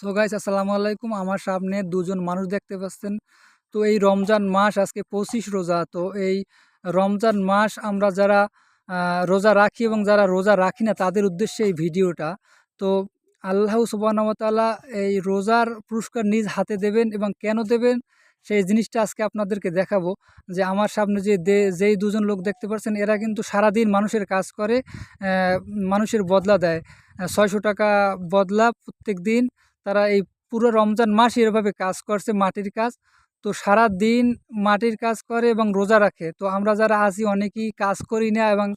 So guys আসসালামু আলাইকুম। আমার সামনে দুজন মানুষ দেখতে পাচ্ছেন। তো এই রমজান মাস আজকে পঁচিশ রোজা। তো এই রমজান মাস আমরা যারা রোজা রাখি এবং যারা রোজা রাখি না, তাদের উদ্দেশ্যে এই ভিডিওটা। তো আল্লাহ সুবাহতালা এই রোজার পুরস্কার নিজ হাতে দেবেন এবং কেন দেবেন, সেই জিনিসটা আজকে আপনাদেরকে দেখাবো। যে আমার সামনে যে যেই দুজন লোক দেখতে পাচ্ছেন, এরা কিন্তু সারাদিন মানুষের কাজ করে মানুষের বদলা দেয়। ছয়শো টাকা বদলা প্রত্যেক দিন। তারা এই পুরো রমজান মাস এভাবে কাজ করছে মাটির কাজ। তো সারা দিন মাটির কাজ করে এবং রোজা রাখে। তো আমরা যারা আছি অনেকেই কাজ করি না এবং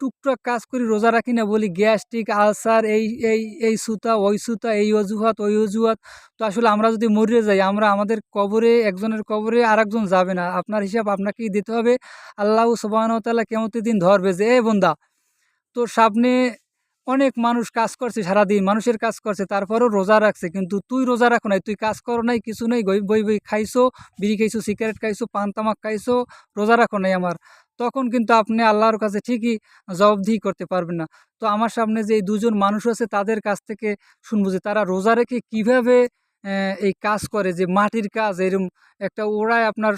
টুকটাক কাজ করি, রোজা রাখি না বলি গ্যাস্ট্রিক, আলসার, এই এই এই সুতা, ওই সুতা, এই অজুহাত, ওই অজুহাত। তো আসলে আমরা যদি মরে যাই, আমরা আমাদের কবরে, একজনের কবরে আর একজন যাবে না। আপনার হিসাব আপনাকেই দিতে হবে। আল্লাহ সুবাহতাল্লাহ কেমতের দিন ধরবে যে, এ বন্দা তো সামনে অনেক মানুষ কাজ করছে সারাদিন, মানুষের কাজ করছে, তারপরও রোজা রাখছে। কিন্তু তুই রোজা রাখো নাই, তুই কাজ করো নাই, কিছু নেই, গই, বই বই খাইছো, বিড়ি খাইছো, সিগারেট খাইছো, পান, তামাক খাইছো, রোজা রাখো নাই আমার। তখন কিন্তু আপনি আল্লাহর কাছে ঠিকই জবাবদিহি করতে পারবেন না। তো আমার সামনে যে দুজন মানুষ আছে তাদের কাছ থেকে শুনব যে তারা রোজা রেখে কীভাবে এই কাজ করে যে মাটির কাজ, এরম একটা ওড়ায় আপনার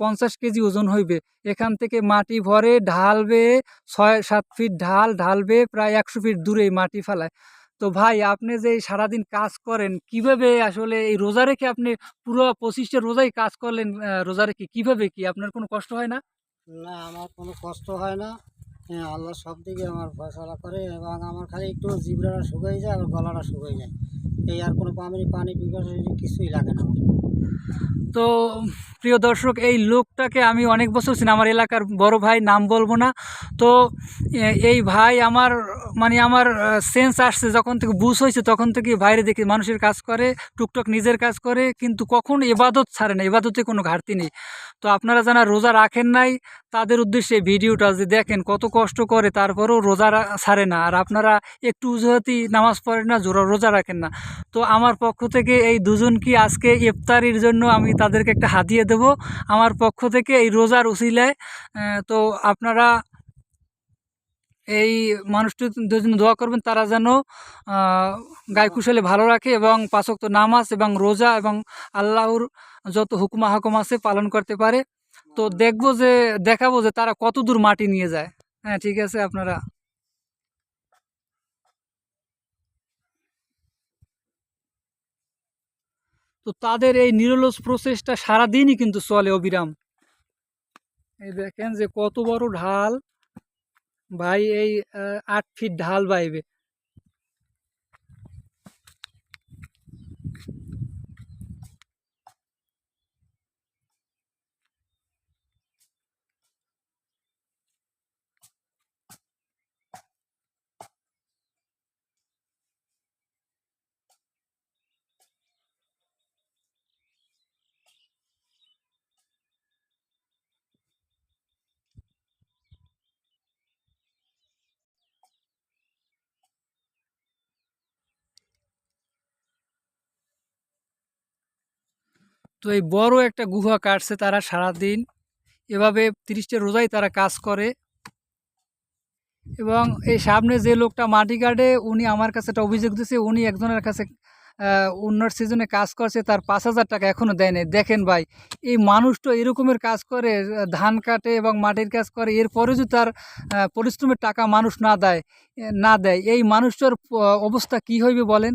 পঞ্চাশ কেজি ওজন হইবে। এখান থেকে মাটি ভরে ঢালবে, ছয়, সাত ফিট ঢাল ঢালবে, প্রায় একশো ফিট দূরে মাটি ফেলায়। তো ভাই, আপনি যে সারাদিন কাজ করেন, কীভাবে আসলে এই রোজা রেখে আপনি পুরো পঁচিশটা রোজাই কাজ করলেন রোজা রেখে, কীভাবে কি? আপনার কোনো কষ্ট হয় না? না, আমার কোনো কষ্ট হয় না। হ্যাঁ আল্লাহ সব দিকে আমার ফয়সলা করে এবং আমার খালি একটু জিবরাটা শুকিয়ে যায় আর গলাটা শুকিয়ে যায়। এই আর কোনো পানি পানি পিপাসা কিছুই লাগে না তো, প্রিয় দর্শক, এই লোকটাকে আমি অনেক বছর ছিলাম আমার এলাকার বড় ভাই, নাম বলব না। তো এই ভাই আমার মানে আমার সেন্স আসছে, যখন থেকে বুঝ হয়েছে, তখন থেকে বাইরে দেখি, মানুষের কাজ করে, টুকটাক নিজের কাজ করে, কিন্তু কখন এবাদত ছাড়ে না, এবাদতে কোনো ঘাটতি নেই। তো আপনারা যারা রোজা রাখেন নাই, তাদের উদ্দেশ্যে ভিডিওটা যে দেখেন, কত কষ্ট করে, তারপরেও রোজা ছাড়ে না। আর আপনারা একটু উজুহাতি নামাজ পড়েন না, জোরা রোজা রাখেন না। তো আমার পক্ষ থেকে এই দুজনকে আজকে ইফতারির জন্য আমি তাদেরকে একটা হাতিয়ে দেব। আমার পক্ষ থেকে এই রোজার উসিলায় তো আপনারা এই মানুষটি দুজন দোয়া করবেন, তারা যেন গায়ে কুশলে ভালো রাখে এবং পাঁচক্ত নামাজ এবং রোজা এবং আল্লাহর যত হুকুমা হাকুম আছে পালন করতে পারে। তো দেখব যে, দেখাবো যে তারা কত দূর মাটি নিয়ে যায়। হ্যাঁ ঠিক আছে আপনারা। তো তাদের এই নিরলস প্রসেসটা সারাদিনই কিন্তু চলে অবিরাম। এই দেখেন যে কত বড় ঢাল। ভাই, এই আট ফিট ঢাল বাইবে। তো এই বড় একটা গুহা কাটছে তারা সারাদিন। এভাবে তিরিশটা রোজাই তারা কাজ করে। এবং এই সামনে যে লোকটা মাটি কাটে, উনি আমার কাছে একটা অভিযোগ দিয়েছে উনি একজনের কাছে উন্নত সিজনে কাজ করছে, তার পাঁচ হাজার টাকা এখনও দেয় নাই। দেখেন ভাই, এই মানুষটা এরকমের কাজ করে, ধান কাটে এবং মাটির কাজ করে এরপরে যদি তার পরিশ্রমের টাকা মানুষ না দেয় না দেয়, এই মানুষটার অবস্থা কি হইবে বলেন?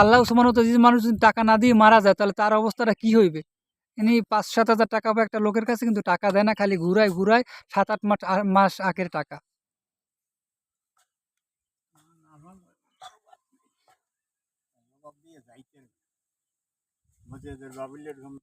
আল্লাহ সমানত যদি মানুষ যদি টাকা না দিয়ে মারা যায়, তাহলে তার অবস্থাটা কি হইবে? ইনি পাঁচ সাত হাজার টাকা বা একটা লোকের কাছে কিন্তু টাকা দেয় না, খালি ঘুরায় ঘুরায় সাত আট মাস মাস আগের টাকা। जायचे मज़े जर बाबुल्लेट गम